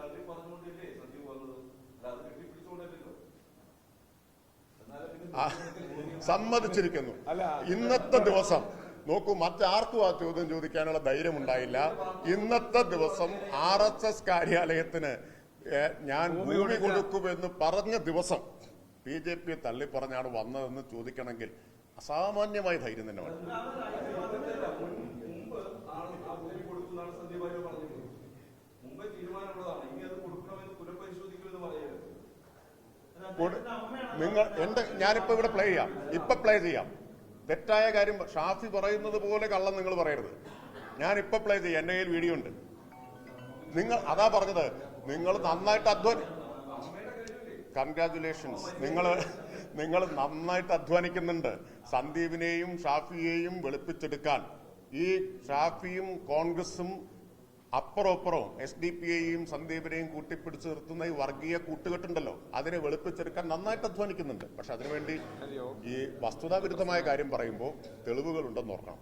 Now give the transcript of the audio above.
തള്ളി പറഞ്ഞുകൊണ്ടില്ലേ? സന്ദീപ് വന്നത്. അത് കെട്ടിപ്പിടിച്ചുകൊണ്ടല്ലോ സമ്മതിച്ചിരിക്കുന്നു. ഇന്നത്തെ ദിവസം നോക്കൂ മറ്റാർക്കും ആ ചോദ്യം ചോദിക്കാനുള്ള ധൈര്യം ഉണ്ടായില്ല ഇന്നത്തെ ദിവസം ആർ എസ് എസ് കാര്യാലയത്തിന് ഞാൻ ഭൂമി കൊടുക്കുമെന്ന് പറഞ്ഞ ദിവസം ബി ജെ പി തള്ളി പറഞ്ഞാണ് വന്നതെന്ന് ചോദിക്കണമെങ്കിൽ അസാമാന്യമായ ധൈര്യം തന്നെ വേണം. നിങ്ങൾ എന്റെ ഞാനിപ്പോ ഇവിടെ പ്ലേ ചെയ്യാം. ഇപ്പൊ പ്ലേ ചെയ്യാം. തെറ്റായ കാര്യം ഷാഫി പറയുന്നത് പോലെ കള്ളം നിങ്ങൾ പറയരുത്. ഞാൻ ഇപ്പൊ പ്ലേ ചെയ്യാം. എന്റെ കയ്യിൽ വീഡിയോ ഉണ്ട്. നിങ്ങൾ അതാ പറഞ്ഞത്. നിങ്ങൾ നന്നായിട്ട് അധ്വാനി കൺഗ്രാചുലേഷൻസ് നിങ്ങൾ നിങ്ങൾ നന്നായിട്ട് അധ്വാനിക്കുന്നുണ്ട്. സന്ദീപിനെയും ഷാഫിയെയും വെളുപ്പിച്ചെടുക്കാൻ. ഈ ഷാഫിയും കോൺഗ്രസും അപ്പുറം അപ്പുറവും എസ് ഡി പി ഐയും സന്ദീപിനെയും കൂട്ടിപ്പിടിച്ചു നിർത്തുന്ന ഈ വർഗീയ കൂട്ടുകെട്ടുണ്ടല്ലോ അതിനെ വെളുപ്പിച്ചെടുക്കാൻ നന്നായിട്ട് അധ്വാനിക്കുന്നുണ്ട്. പക്ഷെ അതിനുവേണ്ടി ഈ വസ്തുതാവിരുദ്ധമായ കാര്യം പറയുമ്പോൾ തെളിവുകളുണ്ടെന്ന് ഓർക്കണം.